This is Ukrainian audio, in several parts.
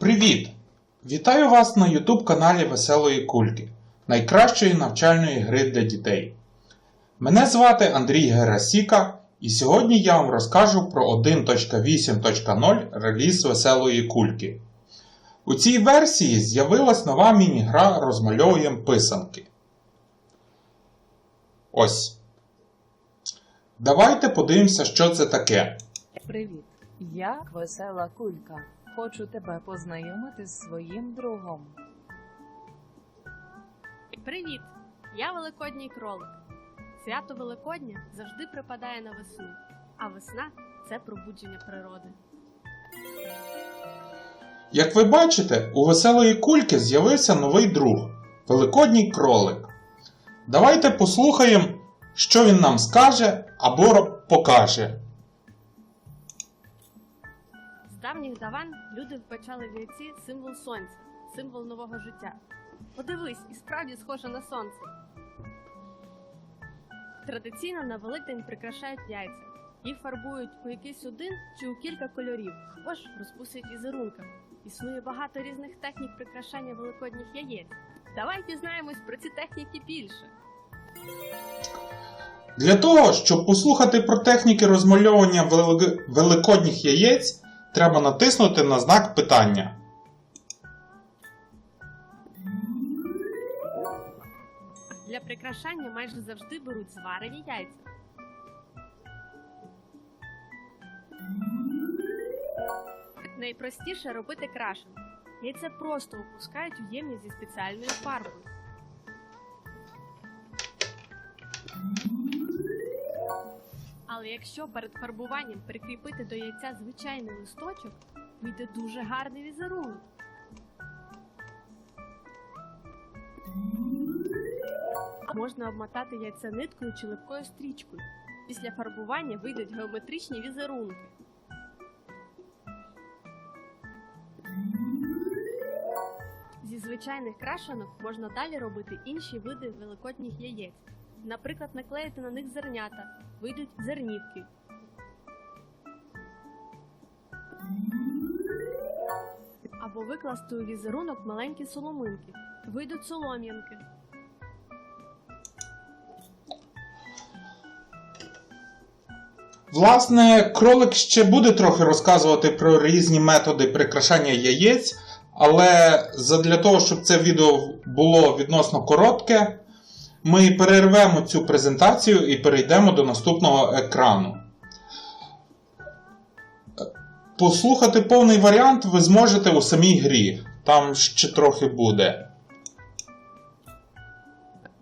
Привіт! Вітаю вас на YouTube каналі Веселої Кульки, найкращої навчальної гри для дітей. Мене звати Андрій Герасіка, і сьогодні я вам розкажу про 1.8.0 реліз Веселої Кульки. У цій версії з'явилась нова міні-гра Розмальовуємо писанки. Ось. Давайте подивимося, що це таке. Привіт, я весела кулька. Хочу тебе познайомити з своїм другом. Привіт! Я Великодній кролик. Свято Великодня завжди припадає на весну, а весна це пробудження природи. Як ви бачите, у веселої кульки з'явився новий друг Великодній кролик. Давайте послухаємо, що він нам скаже або покаже. Давніх даван люди вбачали в яйці символ сонця, символ нового життя. Подивись, і справді схоже на сонце. Традиційно на Великдень прикрашають яйця. Їх фарбують у якийсь один чи у кілька кольорів, або ж розписують візерунками. Існує багато різних технік прикрашання великодніх яєць. Давай дізнаємось про ці техніки більше. Для того, щоб послухати про техніки розмальовування велик- великодніх яєць, треба натиснути на знак питання. Для прикрашання майже завжди беруть зварені яйця. Найпростіше робити крашенку. Яйце просто опускають у ємність зі спеціальною фарбою. Але якщо перед фарбуванням прикріпити до яйця звичайний листочок, вийде дуже гарний візерунок. Можна обмотати яйця ниткою чи липкою стрічкою. Після фарбування вийдуть геометричні візерунки. Зі звичайних крашенок можна далі робити інші види великодніх яєць. Наприклад, наклеїти на них зернята, вийдуть зернівки. Або викласти у візерунок маленькі соломинки, вийдуть солом'янки. Власне, кролик ще буде трохи розказувати про різні методи прикрашання яєць, але задля того, щоб це відео було відносно коротке, ми перервемо цю презентацію і перейдемо до наступного екрану. Послухати повний варіант ви зможете у самій грі. Там ще трохи буде.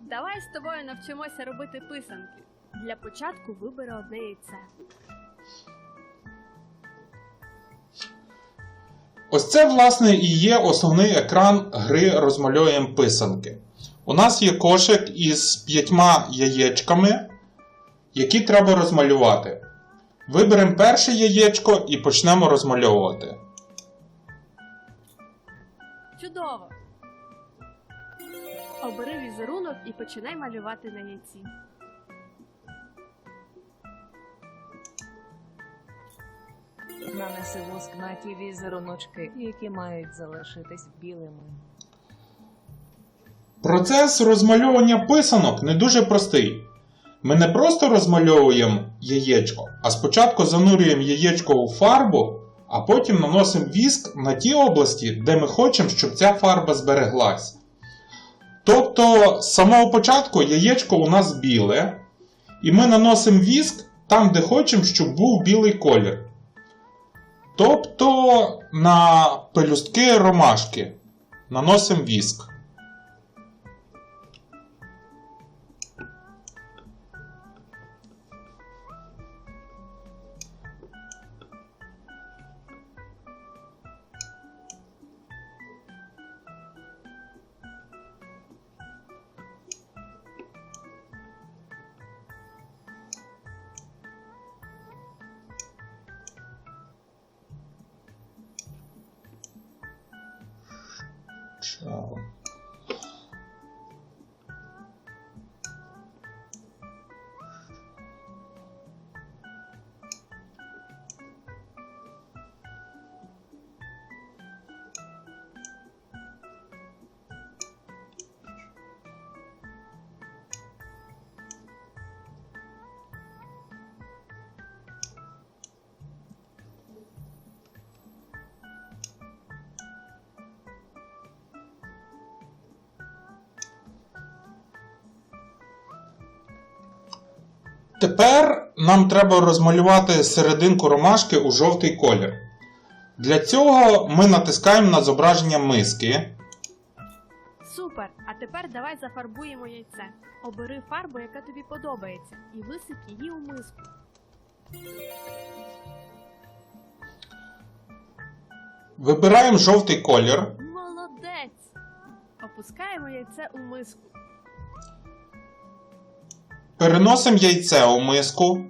Давай з тобою навчимося робити писанки. Для початку вибери одне яйце. Ось це, власне, і є основний екран гри розмальовуємо писанки. У нас є кошик із п'ятьма яєчками, які треба розмалювати. Виберемо перше яєчко і почнемо розмальовувати. Чудово! Обери візерунок і починай малювати на яйці. Нанеси воск на ті візеруночки, які мають залишитись білими. Процес розмальовування писанок не дуже простий. Ми не просто розмальовуємо яєчко, а спочатку занурюємо яєчко у фарбу, а потім наносимо віск на ті області, де ми хочемо, щоб ця фарба збереглась. Тобто, з самого початку яєчко у нас біле, і ми наносимо віск там, де хочемо, щоб був білий колір. Тобто на пелюстки ромашки наносимо віск. much. Тепер нам треба розмалювати серединку ромашки у жовтий колір. Для цього ми натискаємо на зображення миски. Супер! А тепер давай зафарбуємо яйце. Обери фарбу, яка тобі подобається, і висип її у миску. Вибираємо жовтий колір. Молодець! Опускаємо яйце у миску. Переносимо яйце у миску.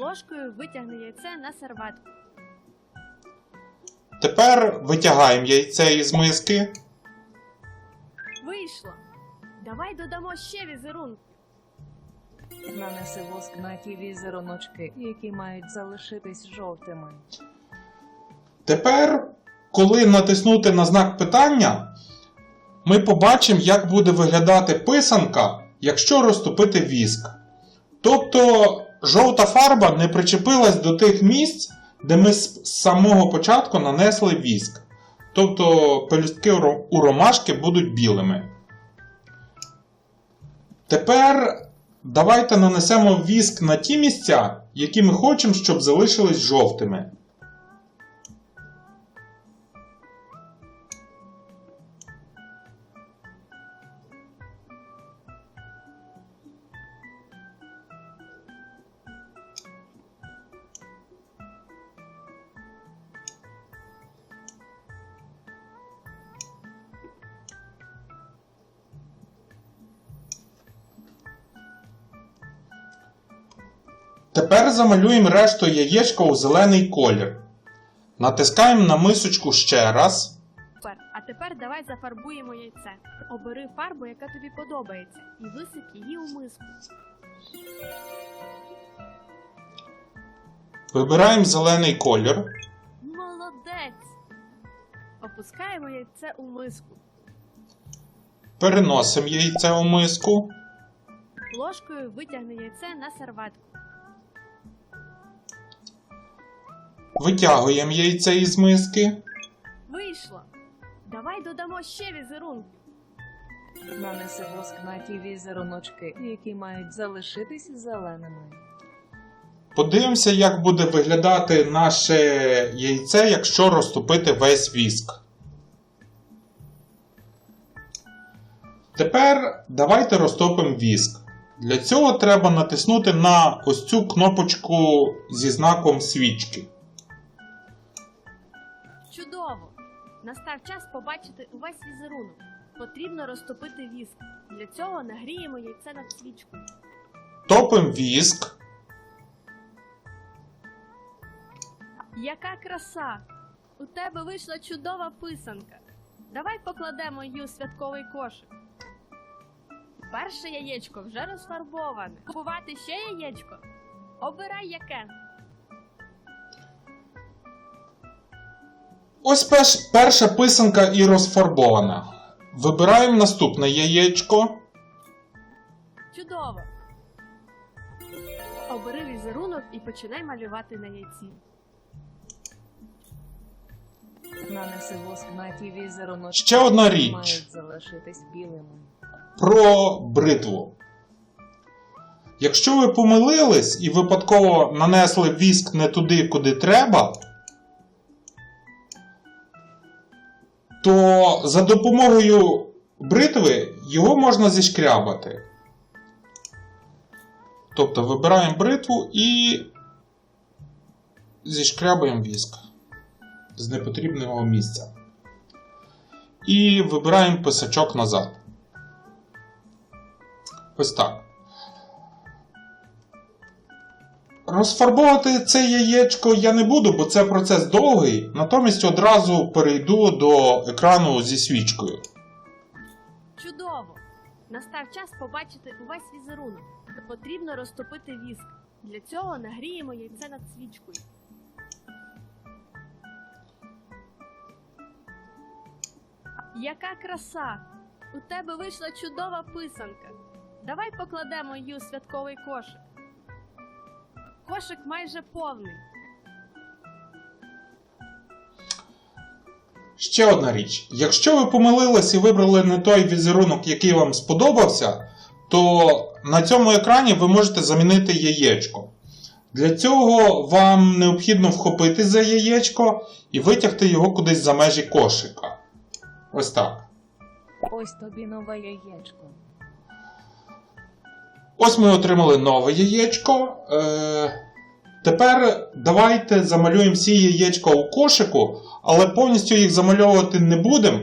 Ложкою витягни яйце на серветку. Тепер витягаємо яйце із миски. Вийшло! Давай додамо ще візерунки. Нанеси воск на ті візеруночки, які мають залишитись жовтими. Тепер, коли натиснути на знак питання, ми побачимо, як буде виглядати писанка, якщо розтопити віск. Тобто жовта фарба не причепилась до тих місць, де ми з самого початку нанесли віск. Тобто пелюстки у ромашки будуть білими. Тепер давайте нанесемо віск на ті місця, які ми хочемо, щоб залишились жовтими. Тепер замалюємо решту яєчка у зелений колір. Натискаємо на мисочку ще раз. А тепер давай зафарбуємо яйце. Обери фарбу, яка тобі подобається, і висип її у миску. Вибираємо зелений колір. Молодець! Опускаємо яйце у миску. Переносимо яйце у миску. Ложкою витягни яйце на серветку. Витягуємо яйце із миски. Вийшло! Давай додамо ще візерунки. Нанеси воск на ті візеруночки, які мають залишитись зеленими. Подивимося, як буде виглядати наше яйце, якщо розтопити весь віск. Тепер давайте розтопимо віск. Для цього треба натиснути на ось цю кнопочку зі знаком свічки. Настав час побачити увесь візерунок. Потрібно розтопити віск. Для цього нагріємо яйце над свічкою. Топимо віск. Яка краса! У тебе вийшла чудова писанка. Давай покладемо її у святковий кошик. Перше яєчко вже розфарбоване. Купувати ще яєчко? Обирай яке. Ось перш, перша писанка і розфарбована. Вибираємо наступне яєчко. Чудово! Обери візерунок і починай малювати на яйці. Нанеси воск на ті візеруночки, Ще одна річ. мають залишитись білими. про бритву. Якщо ви помилились і випадково нанесли віск не туди, куди треба, то за допомогою бритви його можна зішкрябати. Тобто вибираємо бритву і зішкрябуємо віск з непотрібного місця. І вибираємо писачок назад. Ось так. Розфарбовувати це яєчко я не буду, бо це процес довгий. Натомість одразу перейду до екрану зі свічкою. Чудово! Настав час побачити увесь візерунок. Потрібно розтопити віск. Для цього нагріємо яйце над свічкою. Яка краса! У тебе вийшла чудова писанка. Давай покладемо її у святковий кошик. Кошик майже повний. Ще одна річ. Якщо ви помилились і вибрали не той візерунок, який вам сподобався, то на цьому екрані ви можете замінити яєчко. Для цього вам необхідно вхопити за яєчко і витягти його кудись за межі кошика. Ось так. Ось тобі нове яєчко. Ось ми отримали нове яєчко. Е, тепер давайте замалюємо всі яєчка у кошику, але повністю їх замальовувати не будемо,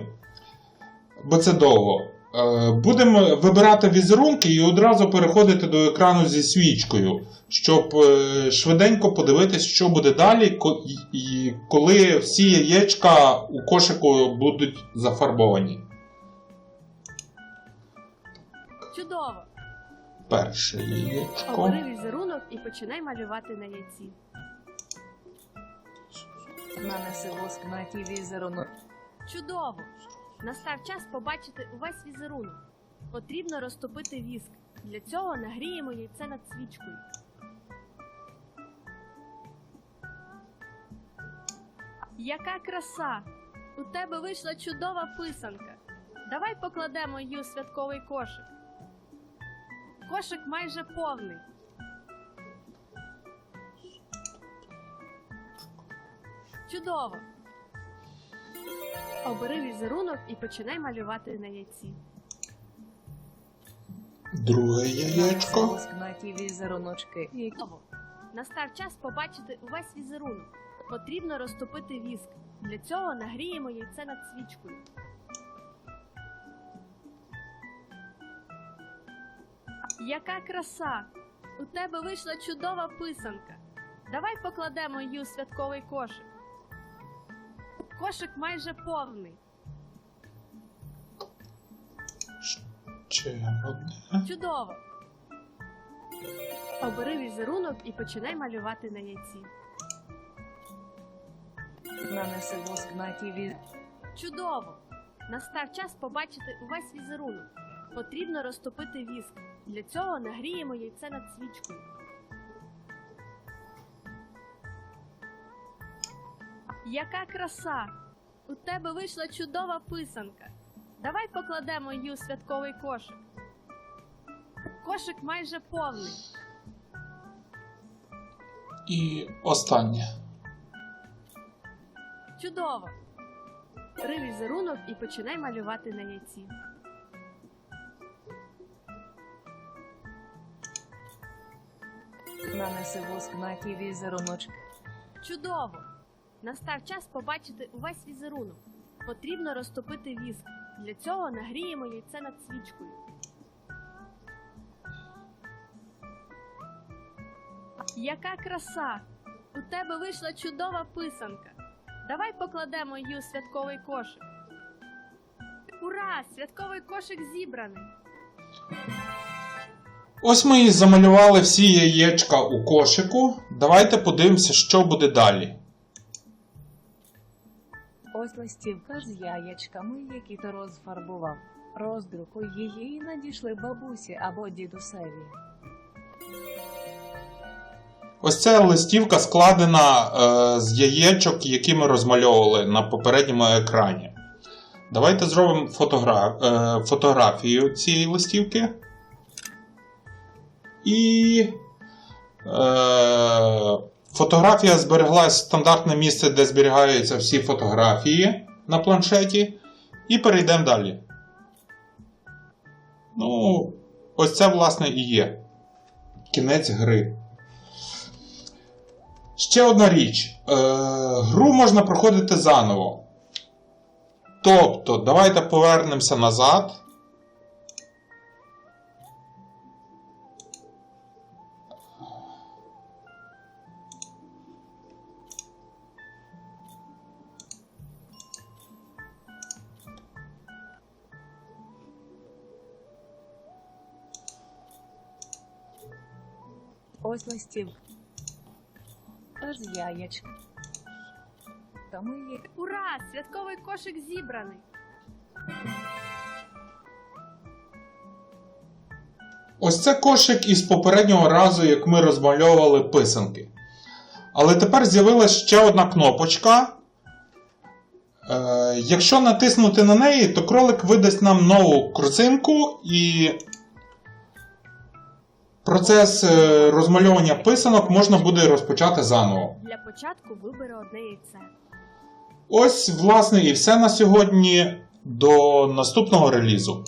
бо це довго. Е, будемо вибирати візерунки і одразу переходити до екрану зі свічкою, щоб е, швиденько подивитись, що буде далі, коли всі яєчка у кошику будуть зафарбовані. Чудово! Перше яєчко. Обери візерунок і починай малювати на яйці. Нанеси воск на ті візерунок. Чудово! Настав час побачити увесь візерунок. Потрібно розтопити віск. Для цього нагріємо яйце над свічкою. Яка краса! У тебе вийшла чудова писанка. Давай покладемо її у святковий кошик. Кошик майже повний. Чудово! Обери візерунок і починай малювати на яйці. Друге яєчко. на ті візеруночки. Чудово! Настав час побачити увесь візерунок. Потрібно розтопити віск. Для цього нагріємо яйце над свічкою. Яка краса! У тебе вийшла чудова писанка. Давай покладемо її у святковий кошик. Кошик майже повний. Ще одне. Чудово! Обери візерунок і починай малювати на яйці. Нанеси воск на ті віз... Чудово! Настав час побачити увесь візерунок. Потрібно розтопити віск. Для цього нагріємо яйце над свічкою. Яка краса! У тебе вийшла чудова писанка. Давай покладемо її у святковий кошик. Кошик майже повний. І останнє. Чудово! Бери візерунок і починай малювати на яйці. Нанеси воск на ті візеруночки. Чудово! Настав час побачити увесь візерунок. Потрібно розтопити віск. Для цього нагріємо яйце над свічкою. Яка краса! У тебе вийшла чудова писанка. Давай покладемо її у святковий кошик. Ура! Святковий кошик зібраний. Ось ми і замалювали всі яєчка у кошику. Давайте подивимося, що буде далі. Ось листівка з яєчками, які ти розфарбував. Роздрукуй її і надійшли бабусі або дідусеві. Ось ця листівка складена е, з яєчок, які ми розмальовували на попередньому екрані. Давайте зробимо фотогра... е, фотографію цієї листівки. І е, фотографія збереглась стандартне місце, де зберігаються всі фотографії на планшеті. І перейдемо далі. Ну, ось це, власне, і є. Кінець гри. Ще одна річ. Е, гру можна проходити заново. Тобто, давайте повернемося назад. Ось листівка. З яєчками. які Ура! Святковий кошик зібраний. Ось це кошик із попереднього разу, як ми розмальовували писанки. Але тепер з'явилася ще одна кнопочка. Е, якщо натиснути на неї, то кролик видасть нам нову корзинку і Процес е, розмальовування писанок можна буде розпочати заново. Для початку вибери одне яйце. Ось, власне, і все на сьогодні. До наступного релізу.